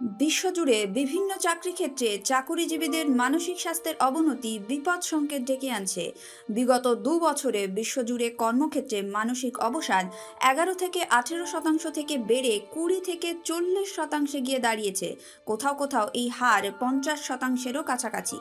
বিশ্বজুড়ে বিভিন্ন চাকরি ক্ষেত্রে চাকুরিজীবীদের মানসিক স্বাস্থ্যের অবনতি বিপদ সংকেত ডেকে আনছে। বিগত দু বছরে বিশ্বজুড়ে কর্মক্ষেত্রে মানসিক অবসাদ এগারো থেকে আঠেরো শতাংশ থেকে বেড়ে কুড়ি থেকে চল্লিশ শতাংশে গিয়ে দাঁড়িয়েছে। কোথাও কোথাও এই হার পঞ্চাশ শতাংশেরও কাছাকাছি।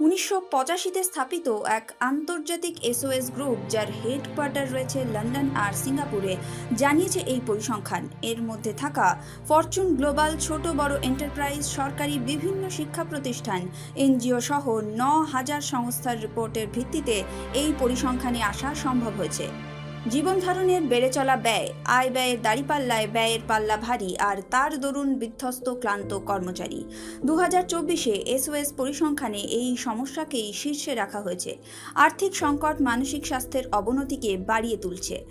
উনিশশো পঁচাশিতে স্থাপিত এক আন্তর্জাতিক এসওএস গ্রুপ, যার হেডকোয়ার্টার রয়েছে লন্ডন আর সিঙ্গাপুরে, জানিয়েছে এই পরিসংখ্যান। এর মধ্যে থাকা ফরচুন গ্লোবাল ছোট বড় এন্টারপ্রাইজ সরকারি বিভিন্ন শিক্ষা প্রতিষ্ঠান, এনজিও সহ ন হাজার সংস্থার রিপোর্টের ভিত্তিতে এই পরিসংখ্যানে আসা সম্ভব হয়েছে। জীবন ধারণের বেড়ে চলা ব্যয়, আয় ব্যয়ের দাঁড়িপাল্লায় ব্যয়ের পাল্লা ভারী আর তার দরুন বিধ্বস্ত, ক্লান্ত কর্মচারী। দু হাজার চব্বিশে এসওএস পরিসংখ্যানে এই সমস্যাকেই শীর্ষে রাখা হয়েছে। আর্থিক সংকট মানসিক স্বাস্থ্যের অবনতিকে বাড়িয়ে তুলছে।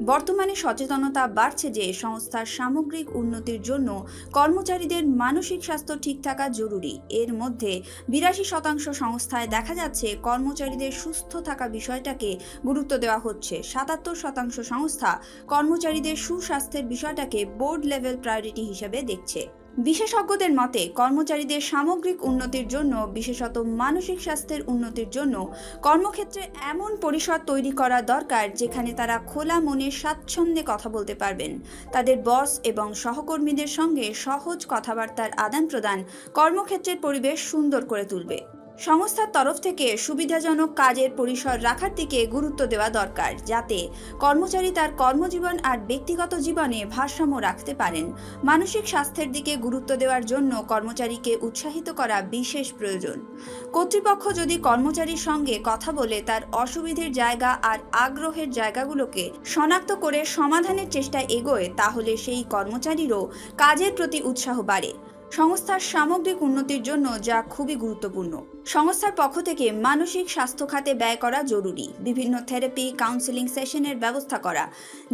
বর্তমানে সচেতনতা বাড়ছে যে সংস্থার সামগ্রিক উন্নতির জন্য কর্মচারীদের মানসিক স্বাস্থ্য ঠিক থাকা জরুরি। এর মধ্যে বিরাশি শতাংশ সংস্থায় দেখা যাচ্ছে কর্মচারীদের সুস্থ থাকা বিষয়টাকে গুরুত্ব দেওয়া হচ্ছে। সাতাত্তর শতাংশ সংস্থা কর্মচারীদের সুস্বাস্থ্যের বিষয়টাকে বোর্ড লেভেল প্রায়োরিটি হিসেবে দেখছে। বিশেষজ্ঞদের মতে, কর্মচারীদের সামগ্রিক উন্নতির জন্য, বিশেষত মানসিক স্বাস্থ্যের উন্নতির জন্য কর্মক্ষেত্রে এমন পরিসর তৈরি করা দরকার যেখানে তারা খোলা মনে স্বাচ্ছন্দ্যে কথা বলতে পারবেন। তাদের বস এবং সহকর্মীদের সঙ্গে সহজ কথাবার্তার আদান প্রদান কর্মক্ষেত্রের পরিবেশ সুন্দর করে তুলবে। সংস্থার তরফ থেকে সুবিধাজনক কাজের পরিসর রাখার দিকে গুরুত্ব দেওয়া দরকার, যাতে কর্মচারী তার কর্মজীবন আর ব্যক্তিগত জীবনে ভারসাম্য রাখতে পারেন। মানসিক স্বাস্থ্যের দিকে গুরুত্ব দেওয়ার জন্য কর্মচারীকে উৎসাহিত করা বিশেষ প্রয়োজন। কর্তৃপক্ষ যদি কর্মচারীর সঙ্গে কথা বলে তার অসুবিধের জায়গা আর আগ্রহের জায়গাগুলোকে শনাক্ত করে সমাধানের চেষ্টায় এগোয়, তাহলে সেই কর্মচারীরও কাজের প্রতি উৎসাহ বাড়ে। সংস্থার সামগ্রিক উন্নতির জন্য যা খুবই গুরুত্বপূর্ণ। সংস্থার পক্ষ থেকে মানসিক স্বাস্থ্য খাতে ব্যয় করা জরুরি। বিভিন্ন থেরাপি কাউন্সেলিং সেশনের ব্যবস্থা করা,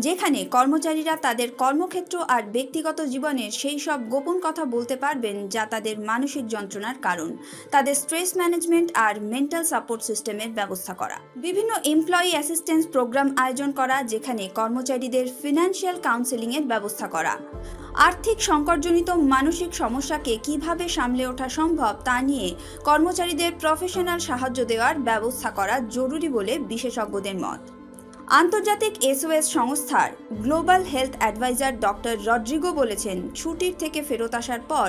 যেখানে কর্মচারীরা তাদের কর্মক্ষেত্র আর ব্যক্তিগত জীবনের সেই সব গোপন কথা বলতে পারবেন যা তাদের মানসিক যন্ত্রণার কারণ। তাদের স্ট্রেস ম্যানেজমেন্ট আর মেন্টাল সাপোর্ট সিস্টেমের ব্যবস্থা করা। বিভিন্ন এমপ্লয়ি অ্যাসিস্ট্যান্স প্রোগ্রাম আয়োজন করা, যেখানে কর্মচারীদের ফিনান্সিয়াল কাউন্সেলিংয়ের ব্যবস্থা করা। আর্থিক সংকটজনিত মানসিক সমস্যাকে কীভাবে সামলে ওঠা সম্ভব তা নিয়ে কর্মচারীদের প্রফেশনাল সাহায্য দেওয়ার ব্যবস্থা করা জরুরি বলে বিশেষজ্ঞদের মত। আন্তর্জাতিক এসওএস সংস্থার global health adviser doctor Rodrigo বলেছেন, ছুটির থেকে ফেরত আসার পর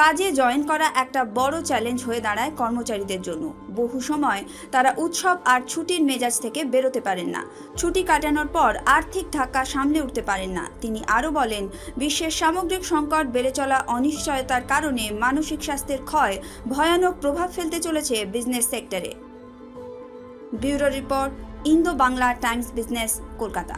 কাজে জয়েন করা একটা বড় চ্যালেঞ্জ হয়ে দাঁড়ায় কর্মচারীদের জন্য। বহু সময় তারা উৎসব আর ছুটির মেজাজ থেকে বেরোতে পারেন না। ছুটি কাটানোর পর আর্থিক ধাক্কা সামলে উঠতে পারেন না। তিনি আরও বলেন, বিশ্বের সামগ্রিক সংকট বেড়ে চলা অনিশ্চয়তার কারণে মানসিক স্বাস্থ্যের ক্ষয় ভয়ানক প্রভাব ফেলতে চলেছে বিজনেস সেক্টরে। Bureau report Indo Bangla Times Business Kolkata.